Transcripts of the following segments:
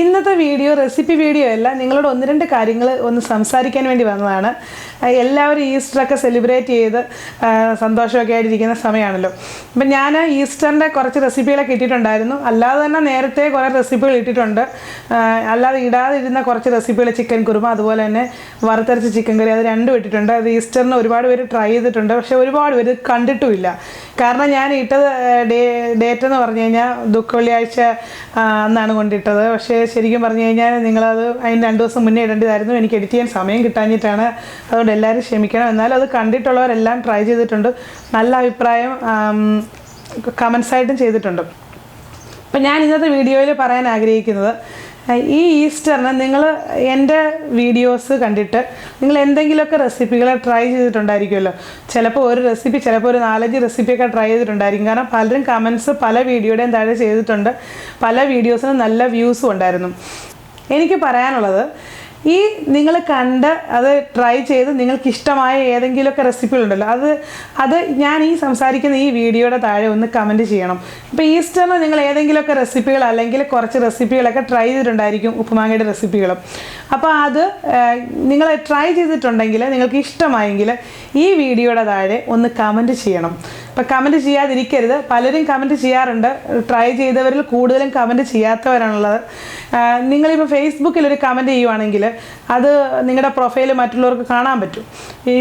ഇന്നത്തെ video recipe video അല്ല നിങ്ങളോട് ഒന്ന് രണ്ട് കാര്യങ്ങൾ ഒന്ന് സംസാരിക്കാൻ വേണ്ടി വന്നതാണ്. എല്ലാവരും ഈസ്റ്ററൊക്കെ സെലിബ്രേറ്റ് ചെയ്ത് സന്തോഷമൊക്കെ ആയിട്ടിരിക്കുന്ന സമയമാണല്ലോ അപ്പം ഞാൻ ഈസ്റ്ററിന്റെ കുറച്ച് റെസിപ്പികളൊക്കെ ഇട്ടിട്ടുണ്ടായിരുന്നു. അല്ലാതെ തന്നെ നേരത്തെ കുറേ റെസിപ്പികൾ ഇട്ടിട്ടുണ്ട്. അല്ലാതെ ഇടാതിരുന്ന കുറച്ച് റെസിപ്പികൾ ചിക്കൻ കുറുമ അതുപോലെ തന്നെ വറുത്തരച്ച ചിക്കൻ കറി അത് രണ്ടും ഇട്ടിട്ടുണ്ട്. അത് ഈസ്റ്ററിന് ഒരുപാട് പേര് ട്രൈ ചെയ്തിട്ടുണ്ട്. പക്ഷേ ഒരുപാട് പേര് കണ്ടിട്ടുമില്ല. കാരണം ഞാൻ ഇട്ടത് ഡേ ഡേറ്റ് എന്ന് പറഞ്ഞു കഴിഞ്ഞാൽ ദുഃഖ വെള്ളിയാഴ്ച അന്നാണ് കൊണ്ടിട്ടത്. പക്ഷേ ശരിക്കും പറഞ്ഞു കഴിഞ്ഞാൽ നിങ്ങളത് അതിന് രണ്ട് ദിവസം മുന്നേ ഇടേണ്ടതായിരുന്നു. എനിക്ക് എഡിറ്റ് ചെയ്യാൻ സമയം കിട്ടാഞ്ഞിട്ടാണ്. അതുകൊണ്ട് എല്ലാവരും ക്ഷമിക്കണം. എന്നാലും അത് കണ്ടിട്ടുള്ളവരെല്ലാം ട്രൈ ചെയ്തിട്ടുണ്ട്. നല്ല അഭിപ്രായം കമൻസായിട്ടും ചെയ്തിട്ടുണ്ട്. അപ്പം ഞാൻ ഇന്നത്തെ വീഡിയോയിൽ പറയാൻ ആഗ്രഹിക്കുന്നത് ഈ ഈസ്റ്ററിന് നിങ്ങൾ എന്റെ വീഡിയോസ് കണ്ടിട്ട് നിങ്ങൾ എന്തെങ്കിലുമൊക്കെ റെസിപ്പികൾ ട്രൈ ചെയ്തിട്ടുണ്ടായിരിക്കുമല്ലോ. ചിലപ്പോൾ ഒരു റെസിപ്പി ചിലപ്പോൾ ഒരു നാലഞ്ച് റെസിപ്പിയൊക്കെ ട്രൈ ചെയ്തിട്ടുണ്ടായിരിക്കും. കാരണം പലരും കമൻസ് പല വീഡിയോയുടെയും താഴെ ചെയ്തിട്ടുണ്ട്. പല വീഡിയോസിനും നല്ല വ്യൂസും ഉണ്ടായിരുന്നു. എനിക്ക് പറയാനുള്ളത് ഈ നിങ്ങൾ കണ്ട് അത് ട്രൈ ചെയ്ത് നിങ്ങൾക്ക് ഇഷ്ടമായ ഏതെങ്കിലുമൊക്കെ റെസിപ്പികളുണ്ടല്ലോ അത് അത് ഞാൻ ഈ സംസാരിക്കുന്ന ഈ വീഡിയോയുടെ താഴെ ഒന്ന് കമന്റ് ചെയ്യണം. അപ്പോൾ ഈസ്റ്ററിന് നിങ്ങൾ ഏതെങ്കിലുമൊക്കെ റെസിപ്പികൾ അല്ലെങ്കിൽ കുറച്ച് റെസിപ്പികളൊക്കെ ട്രൈ ചെയ്തിട്ടുണ്ടായിരിക്കും ഉപ്പുമാങ്ങയുടെ റെസിപ്പികളും അപ്പോൾ അത് നിങ്ങൾ ട്രൈ ചെയ്തിട്ടുണ്ടെങ്കിൽ നിങ്ങൾക്ക് ഇഷ്ടമായെങ്കിൽ ഈ വീഡിയോയുടെ താഴെ ഒന്ന് കമന്റ് ചെയ്യണം. ഇപ്പം കമന്റ് ചെയ്യാതിരിക്കരുത്. പലരും കമന്റ് ചെയ്യാറുണ്ട്. ട്രൈ ചെയ്തവരിൽ കൂടുതലും കമന്റ് ചെയ്യാത്തവരാണുള്ളത്. നിങ്ങളിപ്പോൾ ഫേസ്ബുക്കിൽ ഒരു കമന്റ് ചെയ്യുവാണെങ്കിൽ അത് നിങ്ങളുടെ പ്രൊഫൈൽ മറ്റുള്ളവർക്ക് കാണാൻ പറ്റും.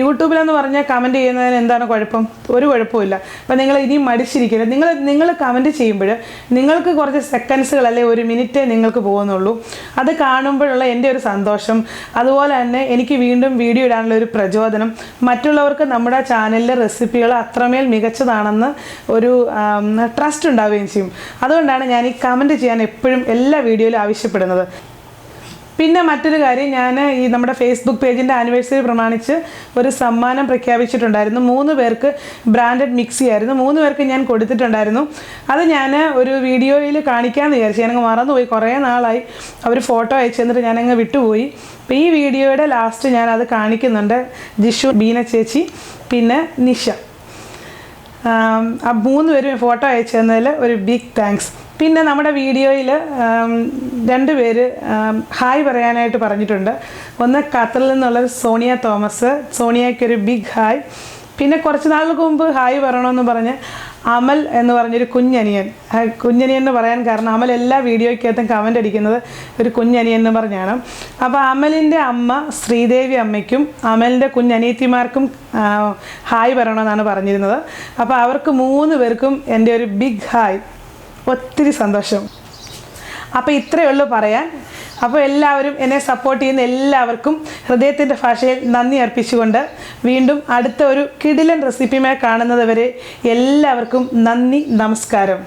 യൂട്യൂബിലെന്ന് പറഞ്ഞാൽ കമന്റ് ചെയ്യുന്നതിന് എന്താണ് കുഴപ്പം? ഒരു കുഴപ്പമില്ല അപ്പം നിങ്ങൾ ഇനിയും മടിച്ചിരിക്കരുത്. നിങ്ങൾ നിങ്ങൾ കമന്റ് ചെയ്യുമ്പോൾ നിങ്ങൾക്ക് കുറച്ച് സെക്കൻഡ്സുകൾ അല്ലെങ്കിൽ ഒരു മിനിറ്റേ നിങ്ങൾക്ക് പോകുന്നുള്ളൂ. അത് കാണുമ്പോഴുള്ള എന്റെ ഒരു സന്തോഷം. അതുപോലെ തന്നെ എനിക്ക് വീണ്ടും വീഡിയോ ഇടാനുള്ള ഒരു പ്രചോദനം. മറ്റുള്ളവർക്ക് നമ്മുടെ ചാനലിലെ റെസിപ്പികൾ അത്രമേൽ മികച്ചതാണെന്ന് ഒരു ട്രസ്റ്റ് ഉണ്ടാവുകയും ചെയ്യും. അതുകൊണ്ടാണ് ഞാൻ ഈ കമന്റ് ചെയ്യാൻ എപ്പോഴും എല്ലാ വീഡിയോയിലും ആവശ്യപ്പെടുന്നത്. പിന്നെ മറ്റൊരു കാര്യം ഞാൻ ഈ നമ്മുടെ ഫേസ്ബുക്ക് പേജിന്റെ ആനിവേഴ്സറി പ്രമാണിച്ച് ഒരു സമ്മാനം പ്രഖ്യാപിച്ചിട്ടുണ്ടായിരുന്നു. മൂന്ന് പേർക്ക് ബ്രാൻഡഡ് മിക്സി ആയിരുന്നു. മൂന്ന് പേർക്ക് ഞാൻ കൊടുത്തിട്ടുണ്ടായിരുന്നു. അത് ഞാൻ ഒരു വീഡിയോയിൽ കാണിക്കാമെന്ന് വിചാരിച്ചു. ഞാനങ്ങ് മറന്നുപോയി. കുറേ നാളായി അവർ ഫോട്ടോ അയച്ചു തന്നിട്ട് ഞാനങ്ങ് വിട്ടുപോയി. അപ്പോൾ ഈ വീഡിയോയുടെ ലാസ്റ്റ് ഞാൻ അത് കാണിക്കുന്നുണ്ട്. ജിഷു ബീന ചേച്ചി പിന്നെ നിഷ. ആം, മൂന്ന് പേരും ഫോട്ടോ അയച്ചു തന്നതിൽ ഒരു ബിഗ് താങ്ക്സ് പിന്നെ നമ്മുടെ വീഡിയോയിൽ രണ്ട് പേര് ഹായ് പറയാനായിട്ട് പറഞ്ഞിട്ടുണ്ട്. ഒന്ന് ഖത്തറിൽ നിന്നുള്ള സോണിയ തോമസ്. സോണിയയ്ക്ക് ഒരു ബിഗ് ഹായ്. പിന്നെ കുറച്ച് നാളുകൾക്ക് മുമ്പ് ഹായ് പറയണമെന്ന് പറഞ്ഞ് അമൽ എന്ന് പറഞ്ഞൊരു കുഞ്ഞനിയൻ. കുഞ്ഞനിയൻ എന്ന് പറയാൻ കാരണം അമൽ എല്ലാ വീഡിയോയ്ക്കകത്തും കമന്റ് അടിക്കുന്നത് ഒരു കുഞ്ഞനിയൻ എന്ന് പറഞ്ഞാണ്. അപ്പോൾ അമലിന്റെ അമ്മ ശ്രീദേവി അമ്മയ്ക്കും അമലിന്റെ കുഞ്ഞനിയത്തിമാർക്കും ഹായ് പറയണമെന്നാണ് പറഞ്ഞിരുന്നത്. അപ്പോൾ അവർക്ക് മൂന്ന് പേർക്കും എന്റെ ഒരു ബിഗ് ഹായ് ഒത്തിരി സന്തോഷം. അപ്പോൾ ഇത്രയേ ഉള്ളൂ പറയാൻ. അപ്പോൾ എല്ലാവരും എന്നെ സപ്പോർട്ട് ചെയ്യുന്ന എല്ലാവർക്കും ഹൃദയത്തിന്റെ ഭാഷയിൽ നന്ദി അർപ്പിച്ചുകൊണ്ട് വീണ്ടും അടുത്ത ഒരു കിടിലൻ റെസിപ്പിയുമായി കാണുന്നത് വരെ എല്ലാവർക്കും നന്ദി നമസ്കാരം.